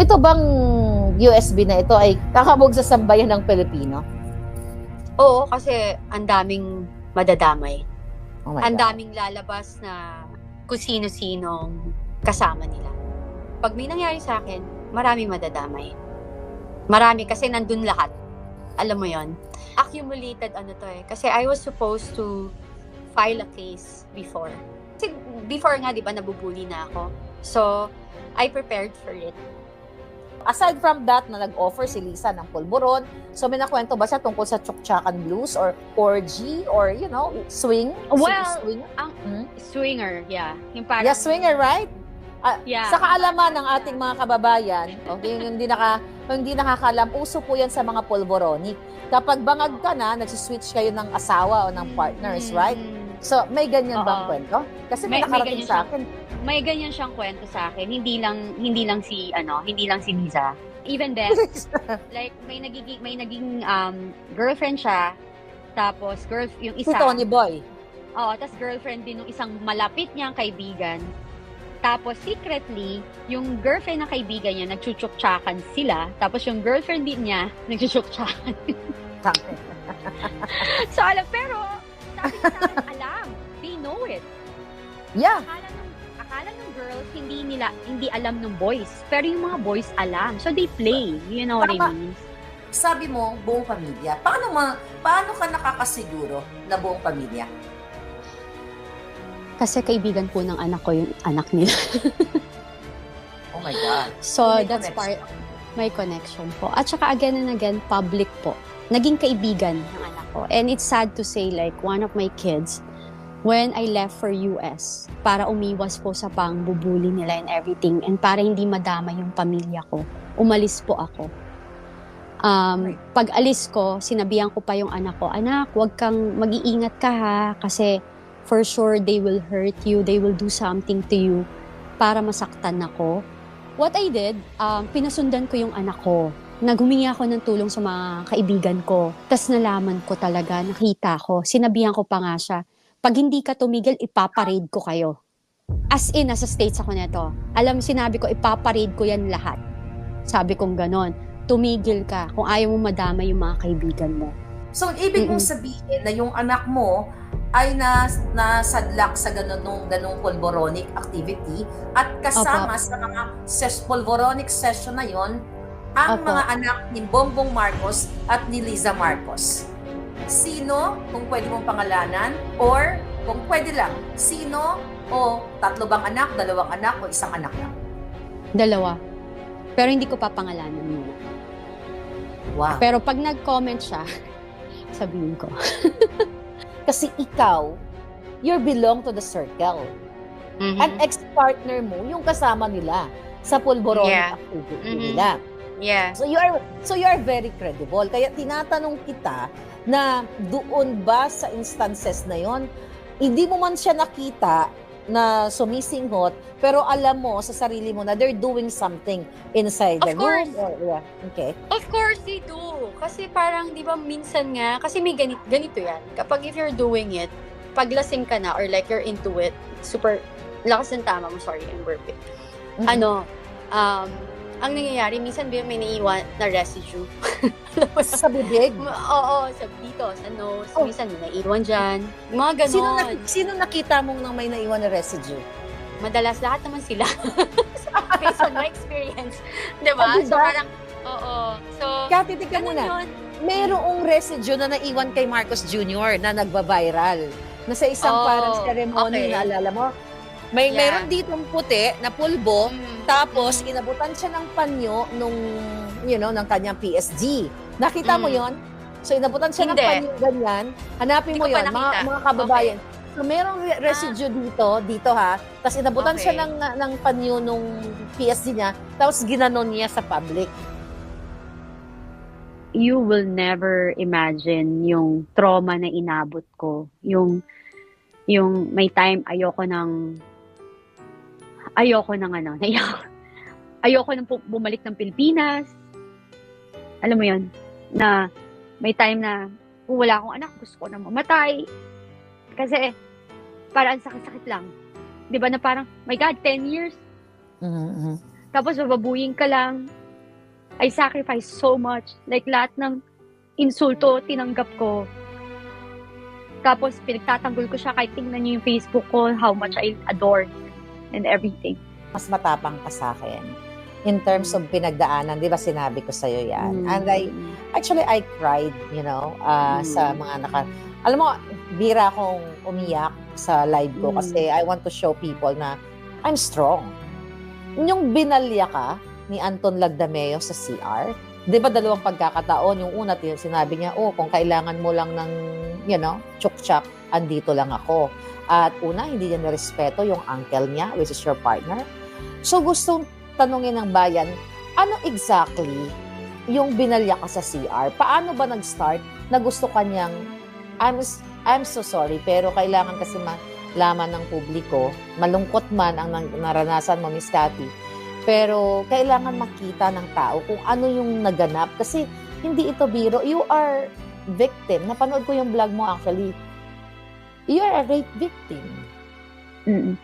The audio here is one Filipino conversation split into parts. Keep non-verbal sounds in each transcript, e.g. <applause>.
ito bang USB na ito ay kakabog sa sambayan ng Pilipino? Oo, kasi ang daming madadamay. Oh ang daming lalabas na kung sino-sinong kasama nila. Pag may nangyari sa akin, marami madadamay. Marami kasi nandun lahat. Alam mo yon Accumulated ano to eh. Kasi I was supposed to file a case before. Kasi before nga, di ba, nabubuli na ako. So, I prepared for it. Aside from that, na nag-offer si Lisa ng pulburon, so may nakwento ba siya tungkol sa Chukchakan Blues or orgy or, you know, swing? Well, swing? ang Hmm? swinger, yeah. Yung parang, Yeah, swinger, right? Ah, yeah. Sa kaalaman ng ating mga kababayan, okay, yung hindi, naka, yung hindi nakakalam, uso po yan sa mga pulboronic. Kapag bangag ka na, nagsiswitch kayo ng asawa o ng partners, Mm, right? So, may ganyan bang kwento? Kasi may, May- nakarating sa akin. May ganyan siyang kwento sa akin. Hindi lang, hindi lang si, ano, hindi lang si Liza. Even Beth, <laughs> like, may nagiging, may naging um, girlfriend siya. Tapos, girl, yung si isa. Tony Boy. Oo, tapos girlfriend din ng isang malapit niyang kaibigan. Tapos secretly, yung girlfriend ng kaibigan niya, nagchuchuktsakan sila. Tapos yung girlfriend din niya, <laughs> nagchuchuktsakan. <laughs> so alam, pero alam. They know it. yeah. Akala ng, akala ng girls, hindi nila, hindi alam ng boys. Pero yung mga boys alam. So they play. You know what I Tama. mean? sabi mo, buong pamilya. Paano, ma, paano ka nakakasiguro na buong pamilya? Kasi kaibigan po ng anak ko yung anak nila. <laughs> Oh my God. So, May that's connection. part, my connection po. At saka again and again, public po. Naging kaibigan ng anak. And it's sad to say, like, one of my kids, when I left for US, para umiwas po sa pangbubuli nila and everything, and para hindi madama yung pamilya ko, umalis po ako. Um, pag alis ko, sinabihan ko pa yung anak ko, anak, wag kang mag-iingat ka ha, kasi for sure they will hurt you, they will do something to you para masaktan ako. What I did, um, pinasundan ko yung anak ko. Naghumingi ako ng tulong sa mga kaibigan ko. Tapos nalaman ko talaga, nakita ko, sinabihan ko pa nga siya, pag hindi ka tumigil, ipaparade ko kayo. As in, nasa states ako neto. Alam, sinabi ko, ipaparade ko yan lahat. Sabi kong ganon. Tumigil ka kung ayaw mo madama yung mga kaibigan mo. So, ibig mong sabihin na yung anak mo ay nas, nasadlak sa ganun, ganung pulboronic activity at kasama sa mga ses, pulboronic session na yon ang Opo. mga anak ni Bongbong Marcos at ni Liza Marcos. Sino, kung pwede mong pangalanan, or kung pwede lang, sino o tatlo bang anak, dalawang anak o isang anak lang? Dalawa. Pero hindi ko papangalanan muna. Wow. Pero pag nag-comment siya, <laughs> sabihin ko. <laughs> Kasi ikaw, you belong to the circle. Mhm. An ex-partner mo, yung kasama nila sa pulboronic Yeah. activity Mhm. nila. Yeah. So you are so you are very credible. Kaya tinatanong kita na doon ba sa instances na yon, hindi mo man siya nakita na sumisinghot, pero alam mo sa sarili mo na they're doing something inside the Of course. room. Or, yeah. Okay. Of course, they do. Kasi parang, di ba, minsan nga, kasi may ganito, ganito yan. Kapag if you're doing it, paglasing ka na or like you're into it, super, lakas ng tama mo, sorry, I'm burping. Mhm. Ano, um, ang nangyayari, minsan ba may naiiwan na residue? <laughs> sa bibig. <laughs> Oo, sa dito, sa nose, Oh. minsan may naiiwan dyan. Mga ganon. Sino, na, sino nakita mong nang may naiwan na residue? Madalas lahat naman sila. <laughs> Based on my experience. Di ba? Oh, diba? So parang, oo. So, Kaya titignan mo ganun na. yun. Merong residue na naiwan kay Marcos Jr. na nagba-viral. Na sa isang Oh, parang ceremony, okay. naalala mo? May Yeah. meron ditong puti na pulbo, Mm. tapos inabutan siya ng panyo nung, you know, ng kanyang PSG. Nakita mo Mm. yon? So inabutan siya ng Hindi. panyo ganyan. Hanapin Hindi mo yon, mga. Ah. mga kababayan. So merong re- residue dito, dito ha. Tapos inabutan Okay. siya ng, ng panyo nung PSG niya, tapos ginanon niya sa public. you will never imagine yung trauma na inabot ko. Yung, yung may time ayoko ng, ayoko ng ano, <laughs> ayoko, ayoko nang bumalik ng Pilipinas. Alam mo yon na may time na kung wala akong anak, gusto ko na mamatay. Kasi, parang sakit-sakit lang. Di ba na parang, my God, 10 years, Tapos bababuyin ka lang. I sacrifice so much. Like lahat ng insulto, tinanggap ko. Tapos pinagtatanggol ko siya kahit tingnan niyo yung Facebook ko, how much I adore and everything. Mas matapang ka sa akin. In terms of pinagdaanan, di ba sinabi ko sa'yo yan? And I, actually, I cried, you know, uh, Mm. sa mga naka... Alam mo, bira akong umiyak sa live ko Mm. kasi I want to show people na I'm strong. Yung binalya ka ni Anton Lagdameo sa CR, di ba dalawang pagkakataon, yung una sinabi niya, oh, kung kailangan mo lang ng, you know, chuk-chak, andito lang ako. At una, hindi niya nirespeto yung uncle niya, which is your partner. So gustong tanungin ng bayan, ano exactly yung binalya ka sa CR? Paano ba nag-start na gusto kanyang, I'm, I'm so sorry, pero kailangan kasi malaman ng publiko, malungkot man ang naranasan mo, Miss Cathy, pero kailangan makita ng tao kung ano yung naganap. Kasi hindi ito biro. You are victim. Napanood ko yung vlog mo actually. You are a rape victim. Mm-mm.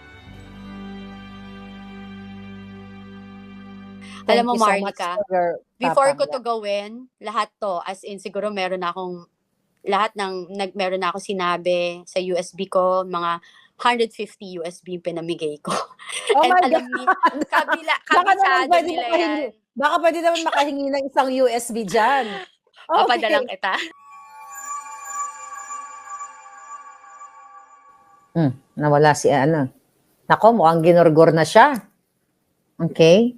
Thank Alam mo, so your Before ko to gawin, lahat to, as in siguro meron akong, lahat ng, nag, meron na ako sinabi sa USB ko, mga 150 USB yung pinamigay ko. Oh And my alam God! ni, kabila, <laughs> Baka naman kabisado pwede nila makahingi. yan. Baka pwede naman makahingi ng isang USB dyan. <laughs> Papadalang kita. Hmm, nawala si ano. Nako, mukhang ginorgor na siya. Okay?